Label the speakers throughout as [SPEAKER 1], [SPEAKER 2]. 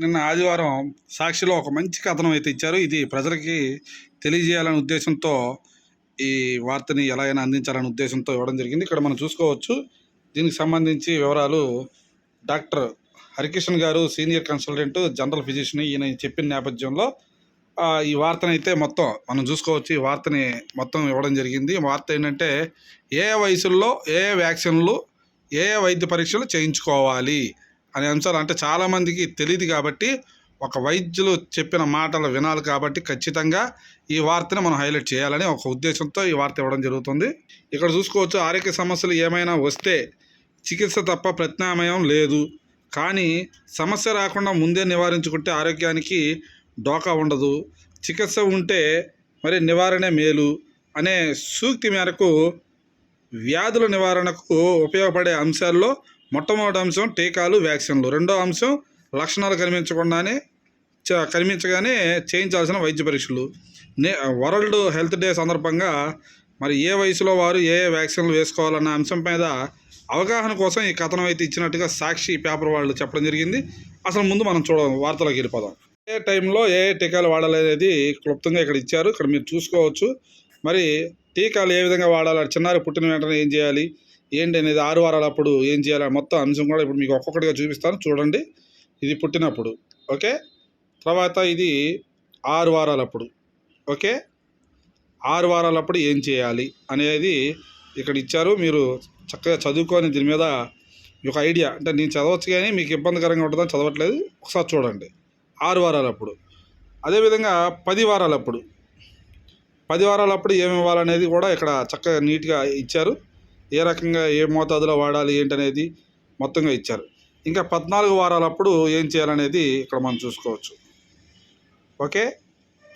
[SPEAKER 1] నిన్న ఆదివారం సాక్షిలో ఒక మంచి కథనం అయితే ఇచ్చారు. ఇది ప్రజలకి తెలియజేయాలనే ఉద్దేశంతో ఈ వార్తని ఎలా అయినా అందించాలనే ఉద్దేశంతో ఇవ్వడం జరిగింది. ఇక్కడ మనం చూసుకోవచ్చు. దీనికి సంబంధించి వివరాలు డాక్టర్ హరికిషన్ గారు సీనియర్ కన్సల్టెంట్ జనరల్ ఫిజిషియన్ ఈయన చెప్పిన నేపథ్యంలో ఈ వార్తను అయితే మొత్తం మనం చూసుకోవచ్చు. ఈ వార్తని మొత్తం ఇవ్వడం జరిగింది. వార్త ఏంటంటే ఏ వయసుల్లో ఏ వ్యాక్సిన్లు ఏ వైద్య పరీక్షలు చేయించుకోవాలి? అనే అంశాలు అంటే చాలామందికి తెలియదు కాబట్టి ఒక వైద్యులు చెప్పిన మాటలు వినాలి కాబట్టి ఖచ్చితంగా ఈ వార్తని మనం హైలైట్ చేయాలని ఒక ఉద్దేశంతో ఈ వార్త ఇవ్వడం జరుగుతుంది. ఇక్కడ చూసుకోవచ్చు ఆరోగ్య సమస్యలు ఏమైనా వస్తే చికిత్స తప్ప ప్రత్యామ్నాయం లేదు. కానీ సమస్య రాకుండా ముందే నివారించుకుంటే ఆరోగ్యానికి డోకా ఉండదు. చికిత్స ఉంటే మరి నివారణే మేలు అనే సూక్తి మేరకు వ్యాధుల నివారణకు ఉపయోగపడే అంశాల్లో మొట్టమొదటి అంశం టీకాలు వ్యాక్సిన్లు. రెండో అంశం లక్షణాలు కనిపించకుండానే చ- కనిపించగానే చేయించాల్సిన వైద్య పరీక్షలు. నే వరల్డ్ హెల్త్ డే సందర్భంగా మరి ఏ వయసులో వారు ఏ ఏ వ్యాక్సిన్లు వేసుకోవాలన్న అంశం మీద అవగాహన కోసం ఈ కథనం అయితే ఇచ్చినట్టుగా సాక్షి పేపర్ వాళ్ళు చెప్పడం జరిగింది. అసలు ముందు మనం చూడ వార్తలోకి వెళ్ళిపోదాం. ఏ టైంలో ఏ ఏ టీకాలు వాడాలి అనేది క్లుప్తంగా ఇక్కడ ఇచ్చారు. ఇక్కడ మీరు చూసుకోవచ్చు. మరి టీకాలు ఏ విధంగా వాడాలి? చిన్నారి పుట్టిన వెంటనే ఏం చేయాలి? ఏంటి అనేది ఆరు వారాల అప్పుడు ఏం చేయాలి? మొత్తం అంశం కూడా ఇప్పుడు మీకు ఒక్కొక్కటిగా చూపిస్తాను. చూడండి. ఇది పుట్టినప్పుడు. ఓకే? తర్వాత ఇది ఆరు వారాలప్పుడు. ఓకే? ఆరు వారాలప్పుడు ఏం చేయాలి అనేది ఇక్కడ ఇచ్చారు. మీరు చక్కగా చదువుకొని దీని మీద ఒక ఐడియా అంటే నేను చదవచ్చు కానీ మీకు ఇబ్బందికరంగా ఉంటుందని చదవట్లేదు. ఒకసారి చూడండి. ఆరు వారాలప్పుడు. అదేవిధంగా పది వారాలప్పుడు. పది వారాలప్పుడు ఏమి ఇవ్వాలనేది కూడా ఇక్కడ చక్కగా నీట్గా ఇచ్చారు. ఏ రకంగా ఏ మోతాదులో వాడాలి ఏంటనేది మొత్తంగా ఇచ్చారు. ఇంకా పద్నాలుగు వారాలప్పుడు ఏం చేయాలనేది ఇక్కడ మనం చూసుకోవచ్చు. ఓకే?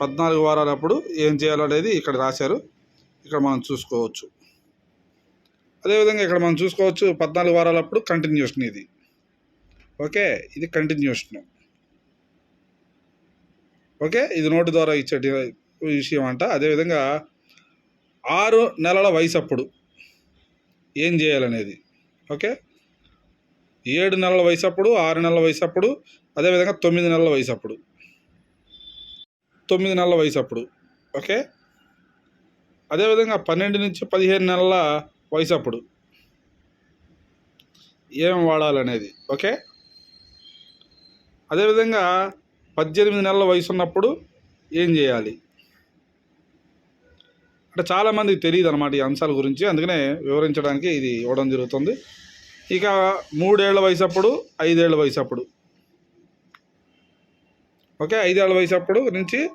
[SPEAKER 1] పద్నాలుగు వారాలప్పుడు ఏం చేయాలనేది ఇక్కడ రాశారు. ఇక్కడ మనం చూసుకోవచ్చు. అదేవిధంగా ఇక్కడ మనం చూసుకోవచ్చు పద్నాలుగు వారాలప్పుడు కంటిన్యూషన్ ఇది. ఓకే? ఇది కంటిన్యూషన్. ఓకే? ఇది నోటు ద్వారా ఇచ్చే విషయం అంట. అదేవిధంగా ఆరు నెలల వయసు అప్పుడు ఏం చేయాలనేది. ఓకే? ఏడు నెలల వయసు అప్పుడు ఆరు నెలల వయసు అప్పుడు అదేవిధంగా తొమ్మిది నెలల వయసు అప్పుడు తొమ్మిది నెలల వయసు అప్పుడు ఓకే? అదేవిధంగా పన్నెండు నుంచి పదిహేను నెలల వయసు అప్పుడు ఏం వాడాలనేది. ఓకే? అదేవిధంగా పద్దెనిమిది నెలల వయసు ఉన్నప్పుడు ఏం చేయాలి? అంటే చాలామందికి తెలియదు అనమాట ఈ అంశాల గురించి. అందుకనే వివరించడానికి ఇది ఇవ్వడం జరుగుతుంది. ఇక మూడేళ్ళ వయసు అప్పుడు ఐదేళ్ళ వయసు అప్పుడు ఓకే ఐదేళ్ళ వయసు అప్పుడు నుంచి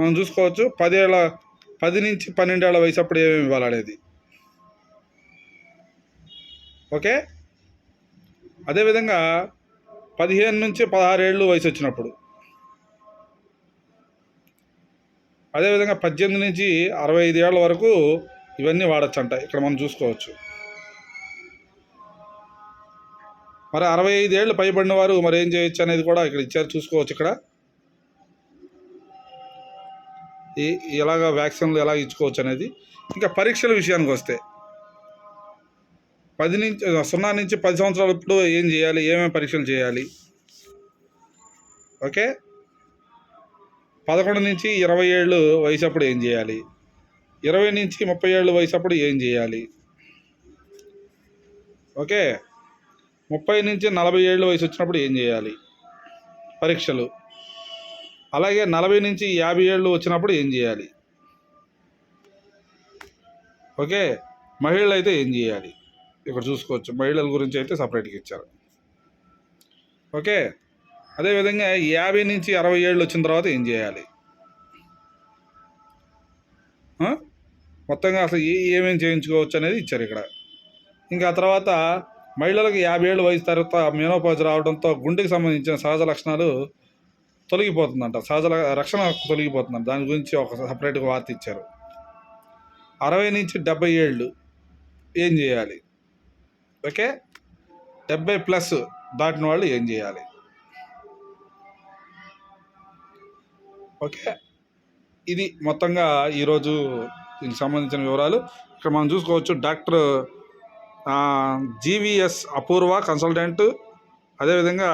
[SPEAKER 1] మనం చూసుకోవచ్చు పదేళ్ళ పది నుంచి పన్నెండేళ్ళ వయసు అప్పుడు ఏమేమి ఇవ్వాలనేది. ఓకే? అదేవిధంగా పదిహేను నుంచి పదహారేళ్ళు వయసు వచ్చినప్పుడు అదేవిధంగా పద్దెనిమిది నుంచి అరవై ఐదు ఏళ్ళ వరకు ఇవన్నీ వాడచ్చు అంట ఇక్కడ మనం చూసుకోవచ్చు. మరి అరవై ఐదు ఏళ్ళు పైబడిన వారు మరి ఏం చేయొచ్చు అనేది కూడా ఇక్కడ ఇచ్చారు. చూసుకోవచ్చు ఇక్కడ. ఈ ఎలాగ వ్యాక్సిన్లు ఎలా ఇచ్చుకోవచ్చు అనేది. ఇంకా పరీక్షల విషయానికి వస్తే పది నుంచి సున్నా నుంచి పది సంవత్సరాలప్పుడు ఏం చేయాలి? ఏమేమి పరీక్షలు చేయాలి? ఓకే? పదకొండు నుంచి ఇరవై ఏళ్ళు వయసు అప్పుడు ఏం చేయాలి? ఇరవై నుంచి ముప్పై ఏళ్ళు వయసు అప్పుడు ఏం చేయాలి? ఓకే? ముప్పై నుంచి నలభై ఏళ్ళు వయసు వచ్చినప్పుడు ఏం చేయాలి? పరీక్షలు. అలాగే నలభై నుంచి యాభై ఏళ్ళు వచ్చినప్పుడు ఏం చేయాలి? ఓకే? మహిళలు అయితే ఏం చేయాలి? ఇక్కడ చూసుకోవచ్చు. మహిళల గురించి అయితే సపరేట్గా ఇచ్చారు. ఓకే? అదేవిధంగా యాభై నుంచి అరవై ఏళ్ళు వచ్చిన తర్వాత ఏం చేయాలి? మొత్తంగా అసలు ఏ ఏమేమి చేయించుకోవచ్చు అనేది ఇచ్చారు ఇక్కడ. ఇంకా తర్వాత మహిళలకు యాభై ఏళ్ళు వయసు తర్వాత మెనోపాజ్ రావడంతో గుండెకి సంబంధించిన సహజ లక్షణాలు తొలగిపోతుందంట. సహజ రక్షణ తొలగిపోతుందంట. దాని గురించి ఒక సపరేట్గా వార్త ఇచ్చారు. అరవై నుంచి డెబ్బై ఏళ్ళు ఏం చేయాలి? ఓకే? డెబ్బై ప్లస్ దాటిన వాళ్ళు ఏం చేయాలి? ఓకే. ఇది మొత్తంగా ఈరోజు దీనికి సంబంధించిన వివరాలు. ఇక్కడ మనం చూసుకోవచ్చు డాక్టర్ జీవీఎస్ అపూర్వ కన్సల్టెంట్ అదేవిధంగా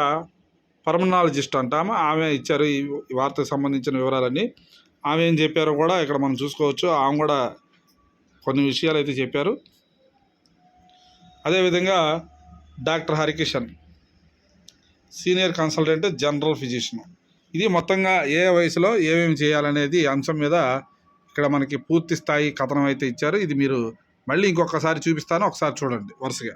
[SPEAKER 1] పర్మనాలజిస్ట్ అంటాము ఆమె ఇచ్చారు ఈ ఈ వార్తకు సంబంధించిన వివరాలన్నీ. ఆమె ఏం చెప్పారో కూడా ఇక్కడ మనం చూసుకోవచ్చు. ఆమె కూడా కొన్ని విషయాలు అయితే చెప్పారు. అదేవిధంగా doctor Harikishan senior consultant general physician. ఇది మొత్తంగా ఏ వయసులో ఏమేమి చేయాలనేది అంశం మీద ఇక్కడ మనకి పూర్తి స్థాయి కథనం అయితే ఇచ్చారు. ఇది మీరు మళ్ళీ ఇంకొకసారి చూపిస్తాను. ఒకసారి చూడండి వరుసగా.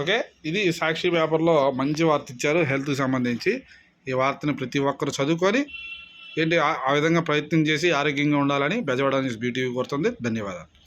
[SPEAKER 1] ఓకే? ఇది సాక్షి పేపర్లో మంచి వార్త ఇచ్చారు హెల్త్కి సంబంధించి. ఈ వార్తని ప్రతి ఒక్కరు చదువుకొని ఏంటి ఆ- ఆ విధంగా ప్రయత్నం చేసి ఆరోగ్యంగా ఉండాలని బెజవాడ న్యూస్ బీటీవీ కోరుతుంది. ధన్యవాదాలు.